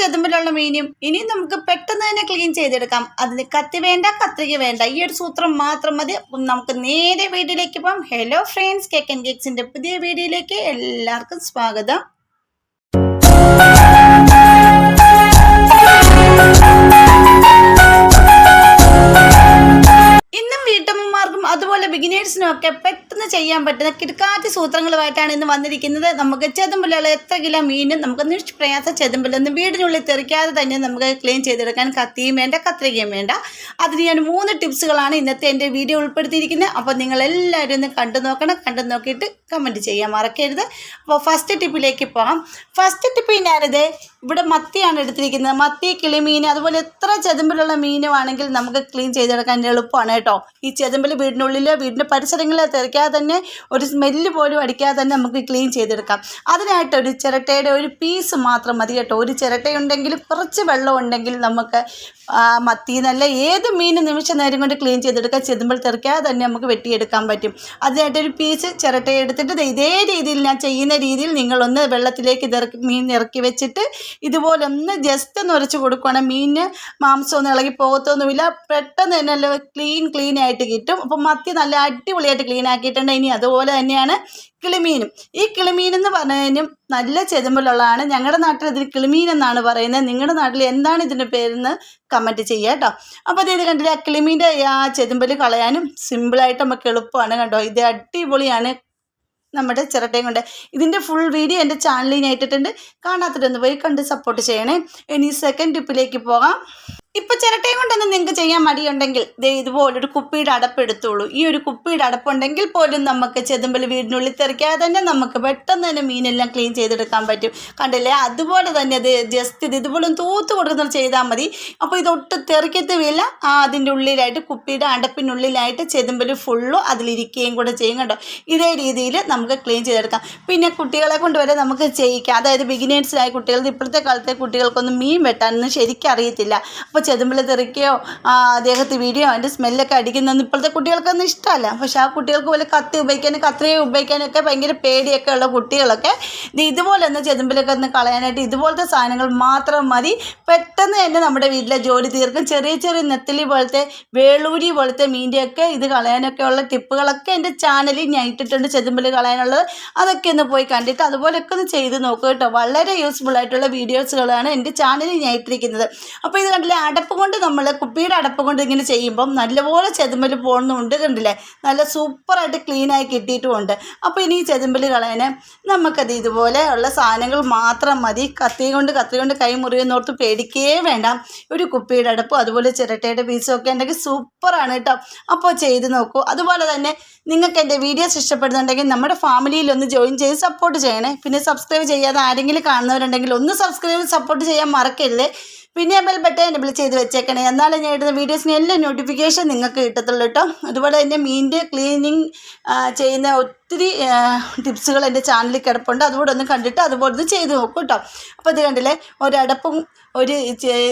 ചെതുമ്പിലുള്ള മീനും ഇനി നമുക്ക് പെട്ടെന്ന് തന്നെ ക്ലീൻ ചെയ്തെടുക്കാം. അതിന് കത്തി വേണ്ട കത്രിക വേണ്ട. ഈ ഒരു സൂത്രം മാത്രം മതി. നമുക്ക് നേരെ വീഡിയോയിലേക്ക് പോകാം. ഹലോ ഫ്രണ്ട്സ് കേക്ക് ആൻഡ് കേക്സിന്റെ പുതിയ വീഡിയോയിലേക്ക് എല്ലാവർക്കും സ്വാഗതം. ചെയ്യാൻ പറ്റുന്ന കിടക്കാത്ത സൂത്രങ്ങളുമായിട്ടാണ് ഇന്ന് വന്നിരിക്കുന്നത്. നമുക്ക് ചെതുമ്പിലുള്ള എത്ര കിലോ മീനും നമുക്ക് നിഷ്പ്രയാസ ചെതുമ്പിലൊന്നും വീടിനുള്ളിൽ തെറിക്കാതെ തന്നെ നമുക്ക് ക്ലീൻ ചെയ്തെടുക്കാൻ കത്തിയും വേണ്ട കത്രികയും വേണ്ട. അതിന് ഞാൻ മൂന്ന് ടിപ്സുകളാണ് ഇന്നത്തെ എന്റെ വീഡിയോ ഉൾപ്പെടുത്തിയിരിക്കുന്നത്. അപ്പോൾ നിങ്ങൾ എല്ലാവരും ഒന്ന് കണ്ടു നോക്കണം. കണ്ടു നോക്കിയിട്ട് കമന്റ് ചെയ്യാൻ മറക്കരുത്. അപ്പോൾ ഫസ്റ്റ് ടിപ്പിലേക്ക് പോകാം ഫസ്റ്റ് ടിപ്പ് ഞാനിത് ഇവിടെ മത്തിയാണ് എടുത്തിരിക്കുന്നത്. മത്തി കിളിമീൻ അതുപോലെ എത്ര ചെതുമ്പിലുള്ള മീനുമാണെങ്കിൽ നമുക്ക് ക്ലീൻ ചെയ്തെടുക്കാൻ എളുപ്പമാണ് കേട്ടോ. ഈ ചെതുമ്പിൽ വീടിനുള്ളിലോ വീടിന്റെ പരിസരങ്ങളിലോ തെറിക്കാതെ തന്നെ ഒരു സ്മെല്ല് പോലും അടിക്കാതെ തന്നെ നമുക്ക് ക്ലീൻ ചെയ്തെടുക്കാം. അതിനായിട്ട് ഒരു ചിരട്ടയുടെ ഒരു പീസ് മാത്രം മതി കേട്ടോ. ഒരു ചിരട്ടയുണ്ടെങ്കിൽ കുറച്ച് വെള്ളം ഉണ്ടെങ്കിൽ നമുക്ക് മത്തി നല്ല ഏത് മീൻ നിമിഷ നേരം കൊണ്ട് ക്ലീൻ ചെയ്തെടുക്കാം ചെതുമ്പോൾ തെറിക്കാതെ തന്നെ നമുക്ക് വെട്ടിയെടുക്കാൻ പറ്റും. അതിനായിട്ട് ഒരു പീസ് ചിരട്ട എടുത്തിട്ട് ഇതേ രീതിയിൽ ഞാൻ ചെയ്യുന്ന രീതിയിൽ നിങ്ങളൊന്ന് വെള്ളത്തിലേക്ക് ഇറക്കി മീൻ ഇറക്കി വെച്ചിട്ട് ഇതുപോലെ ഒന്ന് ജസ്റ്റ് ഒന്ന് ഉരച്ച് കൊടുക്കുകയാണെങ്കിൽ മീനിന് മാംസമൊന്നും ഇളകി പോകത്തൊന്നുമില്ല. പെട്ടെന്ന് തന്നെ നല്ല ക്ലീൻ ക്ലീൻ ആയിട്ട് കിട്ടും. അപ്പം മത്തി നല്ല അടിപൊളിയായിട്ട് ക്ലീൻ ആക്കിയിട്ടുണ്ട്. ഇനി അതുപോലെ തന്നെയാണ് കിളിമീനും. ഈ കിളിമീൻ എന്ന് പറഞ്ഞതിനും നല്ല ചെതുമ്പലുള്ളതാണ് ഞങ്ങളുടെ നാട്ടിൽ ഇതിന് കിളിമീൻ എന്നാണ് പറയുന്നത്. നിങ്ങളുടെ നാട്ടിൽ എന്താണ് ഇതിന്റെ പേരെന്ന് കമന്റ് ചെയ്യുക കേട്ടോ. അപ്പോൾ അതായത് കണ്ടില്ല കിളിമീന്റെ ആ ചെതുമ്പൽ കളയാനും സിമ്പിളായിട്ട് നമുക്ക് എളുപ്പമാണ് കണ്ടോ. ഇത് അടിപൊളിയാണ് നമ്മുടെ ചിരട്ടയും കൊണ്ട്. ഇതിന്റെ ഫുൾ വീഡിയോ എന്റെ ചാനലിൽ ഞാൻ ഇട്ടിട്ടുണ്ട്. കാണാത്തിട്ടൊന്ന് പോയി കണ്ട് സപ്പോർട്ട് ചെയ്യണേ. ഇനി സെക്കൻഡ് ടിപ്പിലേക്ക് പോകാം. ഇപ്പം ചിരട്ടയും കൊണ്ടൊന്നും നിങ്ങൾക്ക് ചെയ്യാൻ മടിയുണ്ടെങ്കിൽ ദേ ഇതുപോലൊരു കുപ്പിയുടെ അടപ്പ് എടുത്തോളൂ ഈ ഒരു കുപ്പിയുടെ അടപ്പുണ്ടെങ്കിൽ പോലും നമുക്ക് ചെതുമ്പൽ വീടിനുള്ളിൽ തെറിക്കാതെ തന്നെ നമുക്ക് പെട്ടെന്ന് തന്നെ മീനെല്ലാം ക്ലീൻ ചെയ്തെടുക്കാൻ പറ്റും. കണ്ടില്ലേ? അതുപോലെ തന്നെ അത് ജസ്റ്റ് ഇത് ഇതുപോലെ തൂത്ത് കൊടുക്കുന്നത് ചെയ്താൽ മതി. അപ്പോൾ ഇതൊട്ടും ആ അതിന്റെ ഉള്ളിലായിട്ട് കുപ്പിയുടെ അടപ്പിനുള്ളിലായിട്ട് ചെതുമ്പൽ ഫുള്ളും അതിലിരിക്കുകയും കൂടെ ചെയ്യും കേട്ടോ ഇതേ രീതിയിൽ നമുക്ക് ക്ലീൻ ചെയ്തെടുക്കാം. പിന്നെ കുട്ടികളെ കൊണ്ട് വരെ നമുക്ക് ചെയ്യിക്കാം. അതായത് ബിഗിനേഴ്സിലായ കുട്ടികൾ ഇപ്പോഴത്തെ കാലത്തെ കുട്ടികൾക്കൊന്നും മീൻ വെട്ടാനൊന്നും ശരിക്കും അറിയത്തില്ല ചെതുമ്പിൽ തെറിക്കുകയോ ആ വീഡിയോ അതിന്റെ സ്മെല്ലൊക്കെ അടിക്കുന്നതെന്ന് ഇപ്പോഴത്തെ കുട്ടികൾക്കൊന്നും ഇഷ്ടമല്ല. പക്ഷേ ആ കുട്ടികൾക്ക് പോലെ കത്തി ഉപയോഗിക്കാനും കത്രിക ഉപയോഗിക്കാനൊക്കെ ഭയങ്കര പേടിയൊക്കെ ഉള്ള കുട്ടികളൊക്കെ ഇത് ഇതുപോലെ ഒന്ന് ചെതുമ്പിലൊക്കെ ഒന്ന് കളയാനായിട്ട് ഇതുപോലത്തെ സാധനങ്ങൾ മാത്രം മതി. പെട്ടെന്ന് തന്നെ നമ്മുടെ വീട്ടിലെ ജോലി തീർക്കും. ചെറിയ ചെറിയ നെത്തലി പോലത്തെ വേളൂരി പോലത്തെ മീന്റെയൊക്കെ ഇത് കളയാനൊക്കെ ഉള്ള ടിപ്പുകളൊക്കെ എന്റെ ചാനലിൽ ഞാൻ ഇട്ടിട്ടുണ്ട് ചെതുമ്പിൽ കളയാനുള്ളത്. അതൊക്കെ ഒന്ന് പോയി കണ്ടിട്ട് അതുപോലെയൊക്കെ ഒന്ന് ചെയ്ത് നോക്കുക കേട്ടോ. വളരെ യൂസ്ഫുൾ ആയിട്ടുള്ള വീഡിയോസുകളാണ് എന്റെ ചാനലിൽ ഞാൻ ഇട്ടിരിക്കുന്നത്. അപ്പോൾ ഇത് കണ്ടില്ലേ അടപ്പ് കൊണ്ട് നമ്മൾ കുപ്പിയുടെ അടപ്പ് കൊണ്ട് ഇങ്ങനെ ചെയ്യുമ്പം നല്ലപോലെ ചെതുമ്പൽ പോകുന്നുണ്ട് കണ്ടില്ലേ? നല്ല സൂപ്പറായിട്ട് ക്ലീനായി കിട്ടിയിട്ടുമുണ്ട്. അപ്പോൾ ഇനി ഈ ചെതുമ്പൽ കളയാൻ നമുക്കത് ഇതുപോലെ ഉള്ള സാധനങ്ങൾ മാത്രം മതി. കത്തി കൊണ്ട് കത്തി കൊണ്ട് കൈ മുറിയുന്നോർത്ത് പേടിക്കേ വേണ്ട. ഒരു കുപ്പിയുടെ അടപ്പ് അതുപോലെ ചിരട്ടയുടെ പീസും ഒക്കെ ഉണ്ടെങ്കിൽ സൂപ്പറാണ് കേട്ടോ. അപ്പോൾ ചെയ്ത് നോക്കൂ. അതുപോലെ തന്നെ നിങ്ങൾക്ക് എന്റെ വീഡിയോസ് ഇഷ്ടപ്പെടുന്നുണ്ടെങ്കിൽ നമ്മുടെ ഫാമിലിയിൽ ഒന്ന് ജോയിൻ ചെയ്ത് സപ്പോർട്ട് ചെയ്യണേ. പിന്നെ സബ്സ്ക്രൈബ് ചെയ്യാതെ ആരെങ്കിലും കാണുന്നവരുണ്ടെങ്കിൽ ഒന്ന് സബ്സ്ക്രൈബ് സപ്പോർട്ട് ചെയ്യാൻ മറക്കരുത്. പിന്നെ ബെൽ ബട്ടൺ എനബിൾ ചെയ്ത് വെച്ചേക്കണേ. എന്നാലേ ഞാൻ ഇടുന്ന വീഡിയോസിന് എല്ലാ നോട്ടിഫിക്കേഷൻ നിങ്ങൾക്ക് കിട്ടത്തുള്ളൂ കേട്ടോ അതുപോലെ തന്നെ മീനിന്റെ ക്ലീനിങ് ചെയ്യുന്ന ഒത്തിരി ടിപ്സുകൾ എന്റെ ചാനലിൽ കിടപ്പുണ്ട്. അതുകൂടെ ഒന്ന് കണ്ടിട്ട് അതുപോലെ ഒന്ന് ചെയ്ത് നോക്കും കേട്ടോ. അപ്പോൾ ഇത് കണ്ടില്ലേ ഒരടപ്പും ഒരു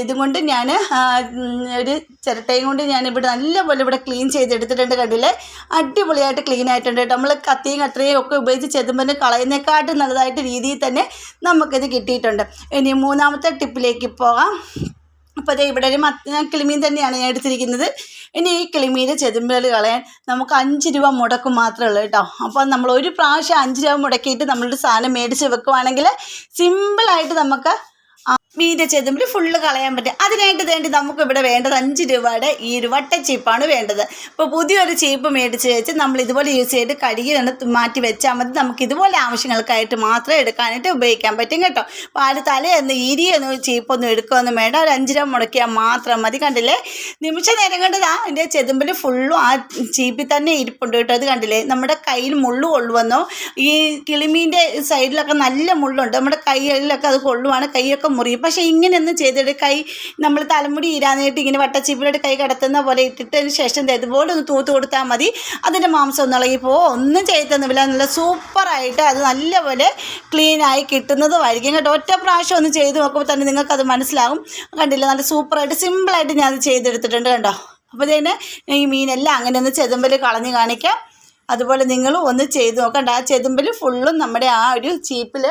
ഇതും കൊണ്ട് ഞാൻ ഒരു ചിരട്ടയും കൊണ്ട് ഞാൻ ഇവിടെ നല്ലപോലെ ഇവിടെ ക്ലീൻ ചെയ്തെടുത്തിട്ടുണ്ട് കണ്ടില്ലേ? അടിപൊളിയായിട്ട് ക്ലീൻ ആയിട്ടുണ്ട് നമ്മൾ കത്തിയും കത്രയും ഒക്കെ ഉപയോഗിച്ച് ചെതുമ്പന് കളയുന്നേക്കാട്ടും നല്ലതായിട്ട് രീതിയിൽ തന്നെ നമുക്കിത് കിട്ടിയിട്ടുണ്ട്. ഇനി മൂന്നാമത്തെ ടിപ്പിലേക്ക് പോകാം. അപ്പോൾ ദേ ഇവിടെ ഒരു മത്ത കിളിമീൻ തന്നെയാണ് ഞാൻ എടുത്തിരിക്കുന്നത്. ഇനി ഈ കിളിമീനെ ചെതുമ്പൽ കളയാൻ നമുക്ക് അഞ്ച് രൂപ മുടക്കും മാത്രമേ ഉള്ളൂ കേട്ടോ. അപ്പോൾ നമ്മൾ ഒരു പ്രാവശ്യം അഞ്ച് രൂപ മുടക്കിയിട്ട് നമ്മളൊരു സാധനം മേടിച്ച് വെക്കുവാണെങ്കിൽ സിമ്പിളായിട്ട് നമുക്ക് മീന്റെ ചെതുമ്പിൽ ഫുള്ള് കളയാൻ പറ്റും. അതിനായിട്ട് വേണ്ടി നമുക്ക് ഇവിടെ വേണ്ടത് അഞ്ച് രൂപയുടെ ഈ ഒരു വട്ട ചീപ്പാണ് വേണ്ടത്. ഇപ്പോൾ പുതിയൊരു ചീപ്പ് മേടിച്ച് വെച്ച് നമ്മൾ ഇതുപോലെ യൂസ് ചെയ്ത് കഴുകി തന്നെ മാറ്റി വെച്ചാൽ മതി. നമുക്ക് ഇതുപോലെ ആവശ്യങ്ങൾക്കായിട്ട് മാത്രം എടുക്കാനായിട്ട് ഉപയോഗിക്കാൻ പറ്റും കേട്ടോ. അപ്പോൾ ആര് തലയൊന്ന് ഇരിയൊന്നും ചീപ്പൊന്നും എടുക്കുകയൊന്നും വേണ്ട. ഒരു അഞ്ച് രൂപ മുടക്കിയാൽ മാത്രം മതി. കണ്ടില്ലേ? നിമിഷ നേരം കൊണ്ട് ദാ എന്റെ ചെതുമ്പിൽ ഫുള്ളും ആ ചീപ്പിൽ തന്നെ ഇരിപ്പുണ്ട് കേട്ടോ. അത് കണ്ടില്ലേ? നമ്മുടെ കയ്യിൽ മുള്ളു കൊള്ളുവന്നോ? ഈ കിളിമീന്റെ സൈഡിലൊക്കെ നല്ല മുള്ളുണ്ട്. നമ്മുടെ കൈകളിലൊക്കെ അത് കൊള്ളുവാണ്. കൈയൊക്കെ മുറിയും പക്ഷേ ഇങ്ങനെയൊന്നും ചെയ്തിട്ട് കൈ നമ്മൾ തലമുടി ഇരാനായിട്ട് ഇങ്ങനെ വട്ടച്ചീപ്പിലോട്ട് കൈ കടത്തുന്ന പോലെ ഇട്ടിട്ടതിന് ശേഷം ഇതുപോലെ ഒന്ന് തൂത്ത് കൊടുത്താൽ മതി. അതിന്റെ മാംസം ഒന്ന് ഇളകി ഒന്നും ചെയ്തൊന്നുമില്ല നല്ല സൂപ്പറായിട്ട് അത് നല്ലപോലെ ക്ലീനായി കിട്ടുന്നതുമായിരിക്കും. കേട്ടോ ഒറ്റ പ്രാവശ്യം ഒന്ന് ചെയ്ത് നോക്കുമ്പോൾ തന്നെ നിങ്ങൾക്കത് മനസ്സിലാകും കണ്ടില്ല? നല്ല സൂപ്പറായിട്ട് സിമ്പിളായിട്ട് ഞാൻ അത് ചെയ്തെടുത്തിട്ടുണ്ട് കേട്ടോ അപ്പോൾ ഇതിന് ഈ മീനെല്ലാം അങ്ങനെ ഒന്ന് ചെതുമ്പൽ കളഞ്ഞ് കാണിക്കാം. അതുപോലെ നിങ്ങളും ഒന്ന് ചെയ്ത് നോക്കണ്ട. ആ ചെതുമ്പൽ ഫുള്ളും നമ്മുടെ ആ ഒരു ചീപ്പിൽ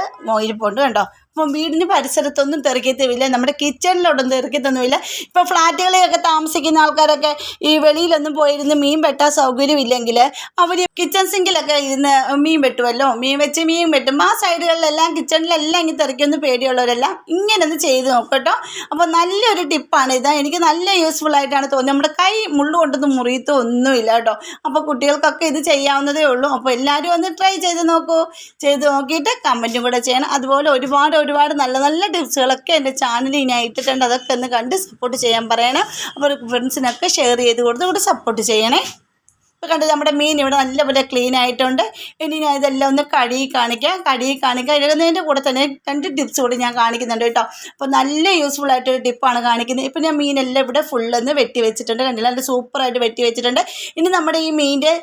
ഇരിപ്പുണ്ട് കണ്ടോ? അപ്പം വീടിന് പരിസരത്തൊന്നും തെറിക്കത്തുമില്ല നമ്മുടെ കിച്ചണിലോട്ടൊന്നും തെറിക്കത്തൊന്നുമില്ല ഇപ്പോൾ ഫ്ലാറ്റുകളിലൊക്കെ താമസിക്കുന്ന ആൾക്കാരൊക്കെ ഈ വെളിയിലൊന്നും പോയിരുന്ന് മീൻ വെട്ടാൻ സൗകര്യമില്ലെങ്കിൽ അവർ കിച്ചൺ സിങ്കിലൊക്കെ ഇരുന്ന് മീൻ വെട്ടുമല്ലോ? മീൻ വെച്ച് മീൻ വെട്ടും ആ സൈഡുകളിലെല്ലാം കിച്ചണിലെല്ലാം ഇങ്ങനെ തെറിക്കൊന്ന് പേടിയുള്ളവരെല്ലാം ഇങ്ങനെ ഒന്ന് ചെയ്ത് നോക്കട്ടോ. അപ്പോൾ നല്ലൊരു ടിപ്പാണ് ഇത്. എനിക്ക് നല്ല യൂസ്ഫുൾ ആയിട്ടാണ് തോന്നുന്നത് നമ്മുടെ കൈ മുള്ളു കൊണ്ടൊന്നും മുറിയത്തോ ഒന്നുമില്ല കേട്ടോ. അപ്പോൾ കുട്ടികൾക്കൊക്കെ ഇത് ചെയ്യാവുന്നതേ ഉള്ളൂ. അപ്പോൾ എല്ലാവരും ഒന്ന് ട്രൈ ചെയ്ത് നോക്കൂ. ചെയ്ത് നോക്കിയിട്ട് കമന്റും കൂടെ ചെയ്യണം. അതുപോലെ ഒരുപാട് ഒരുപാട് നല്ല നല്ല ടിപ്സുകളൊക്കെ എന്റെ ചാനലിൽ ഞാൻ ഇട്ടിട്ടുണ്ട് അതൊക്കെ ഒന്ന് കണ്ട് സപ്പോർട്ട് ചെയ്യാൻ പറയണം. അപ്പോൾ ഫ്രണ്ട്സിനൊക്കെ ഷെയർ ചെയ്ത് കൊടുത്ത് കൂടെ സപ്പോർട്ട് ചെയ്യണേ. ഇപ്പോൾ കണ്ടത് നമ്മുടെ മീൻ ഇവിടെ നല്ലപോലെ ക്ലീൻ ആയിട്ടുണ്ട്. ഇനി ഞാൻ ഇതെല്ലാം ഒന്ന് കഴുകി കാണിക്കാം. കഴുകി കാണിക്കാം. എഴുതുന്നതിന്റെ കൂടെ തന്നെ രണ്ട് ടിപ്സ് കൂടി ഞാൻ കാണിക്കുന്നുണ്ട് കേട്ടോ. അപ്പോൾ നല്ല യൂസ്ഫുൾ ആയിട്ടൊരു ടിപ്പാണ് കാണിക്കുന്നത്. ഇപ്പോൾ ഞാൻ മീനെല്ലാം ഇവിടെ ഫുള്ളൊന്ന് വെട്ടി വെച്ചിട്ടുണ്ട് കണ്ടില്ല? നല്ല സൂപ്പറായിട്ട് വെട്ടി വെച്ചിട്ടുണ്ട്. ഇനി നമ്മുടെ ഈ മീനിന്റെ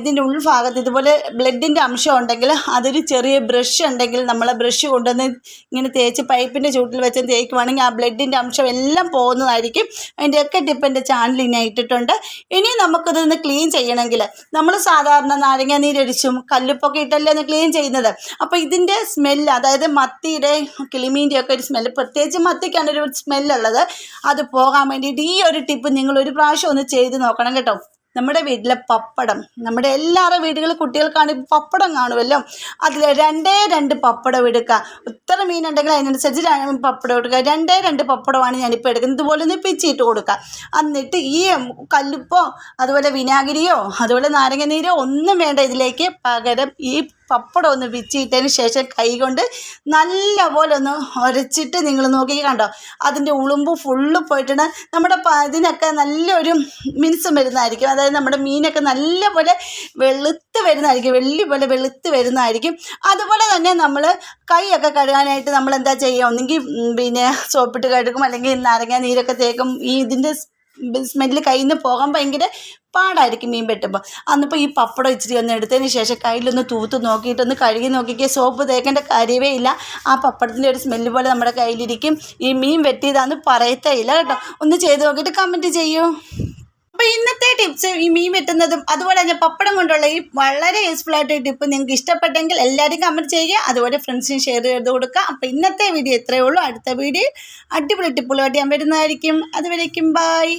ഇതിന്റെ ഉൾഭാഗത്ത് ഇതുപോലെ ബ്ലഡിന്റെ അംശം ഉണ്ടെങ്കിൽ അതൊരു ചെറിയ ബ്രഷ് ഉണ്ടെങ്കിൽ നമ്മൾ ബ്രഷ് കൊണ്ടുവന്ന് ഇങ്ങനെ തേച്ച് പൈപ്പിന്റെ ചൂട്ടിൽ വെച്ച് തേക്കുവാണെങ്കിൽ ആ ബ്ലഡിന്റെ അംശം എല്ലാം പോകുന്നതായിരിക്കും. അതിന്റെയൊക്കെ ടിപ്പ് എന്റെ ചാനലിൽ ഞാൻ ഇട്ടിട്ടുണ്ട് ഇനി നമുക്കിതൊന്ന് ക്ലീൻ ചെയ്യണമെങ്കിൽ. നമ്മൾ സാധാരണ നാരങ്ങ നീരടിച്ചും കല്ലുപ്പൊക്കെ ഇട്ടല്ലേ ഒന്ന് ക്ലീൻ ചെയ്യുന്നത്. അപ്പോൾ ഇതിന്റെ സ്മെല്ല് അതായത് മത്തിയുടെ കിളിമീന്റെ ഒക്കെ ഒരു സ്മെല്ല് പ്രത്യേകിച്ച് മത്തിക്കാണ് ഒരു സ്മെല്ലുള്ളത് അത് പോകാൻ വേണ്ടിയിട്ട് ഈ ഒരു ടിപ്പ് നിങ്ങൾ ഒരു പ്രാവശ്യം ഒന്ന് ചെയ്ത് നോക്കണം കേട്ടോ. നമ്മുടെ വീട്ടിലെ പപ്പടം നമ്മുടെ എല്ലാവരുടെ വീടുകളിൽ കുട്ടികൾക്കാണ് പപ്പടം കാണുമല്ലോ? അതിൽ രണ്ടേ രണ്ട് പപ്പടം എടുക്കുക. ഇത്ര മീനുണ്ടെങ്കിൽ അതിനനുസരിച്ച് രണ്ട് പപ്പടം എടുക്കുക. രണ്ടേ രണ്ട് പപ്പടമാണ് ഞാനിപ്പോൾ എടുക്കുന്നത്. ഇതുപോലെ ഒന്ന് പിച്ചിട്ട് കൊടുക്കുക. എന്നിട്ട് ഈ കല്ലുപ്പോ അതുപോലെ വിനാഗിരിയോ അതുപോലെ നാരങ്ങ നീരോ ഒന്നും വേണ്ട ഇതിലേക്ക് പകരം ഈ പപ്പടം ഒന്ന് വിച്ചിട്ടതിന് ശേഷം കൈ കൈകൊണ്ട് നല്ലപോലെ ഒന്ന് ഉരച്ചിട്ട് നിങ്ങൾ നോക്കി. കണ്ടോ? അതിന്റെ ഉളുമ്പ് ഫുള്ള് പോയിട്ടുണ്ട്. നമ്മുടെ ഇതിനൊക്കെ നല്ലൊരു മിനുസം വരുന്നതായിരിക്കും. അതായത് നമ്മുടെ മീനൊക്കെ നല്ലപോലെ വെളുത്ത് വരുന്നതായിരിക്കും. വെള്ളി പോലെ വെളുത്ത് വരുന്നതായിരിക്കും. അതുപോലെ തന്നെ നമ്മൾ കൈയൊക്കെ കഴുകാനായിട്ട് നമ്മൾ എന്താ ചെയ്യുക ഒന്നെങ്കിൽ പിന്നെ സോപ്പിട്ട് കഴുകും. അല്ലെങ്കിൽ നാരങ്ങ നീരൊക്കെ തേക്കും. ഈ ഇതിന്റെ സ്മെല്ല് കയ്യിൽ നിന്ന് പോകാൻ ഭയങ്കര പാടായിരിക്കും മീൻ വെട്ടുമ്പോൾ അന്നിപ്പോൾ ഈ പപ്പടം ഇച്ചിരി ഒന്ന് എടുത്തതിന് ശേഷം കയ്യിലൊന്ന് തൂത്ത് നോക്കിയിട്ടൊന്ന് കഴുകി നോക്കിക്കുക സോപ്പ് തേക്കേണ്ട കാര്യമേ ഇല്ല. ആ പപ്പടത്തിന്റെ ഒരു സ്മെല്ല് പോലെ നമ്മുടെ കയ്യിലിരിക്കും. ഈ മീൻ വെട്ടിയതാന്ന് പറയത്തേ ഇല്ല കേട്ടോ. ഒന്ന് ചെയ്ത് നോക്കിയിട്ട് കമന്റ് ചെയ്യൂ. അപ്പോൾ ഇന്നത്തെ ടിപ്സ് ഈ മീൻ വെട്ടുന്നതും അതുപോലെ തന്നെ പപ്പടം കൊണ്ടുള്ള ഈ വളരെ യൂസ്ഫുൾ ആയിട്ട് ടിപ്പ് നിങ്ങൾക്ക് ഇഷ്ടപ്പെട്ടെങ്കിൽ എല്ലാവരും കമന്റ് ചെയ്യുക. അതുപോലെ ഫ്രണ്ട്സിന് ഷെയർ ചെയ്ത് കൊടുക്കുക. അപ്പോൾ ഇന്നത്തെ വീഡിയോ ഇത്രയേ ഉള്ളൂ. അടുത്ത വീഡിയോ അടിപൊളി ടിപ്പുകളുമായിട്ട് ഞാൻ വരുന്നതായിരിക്കും. അതുവരേക്കും ബൈ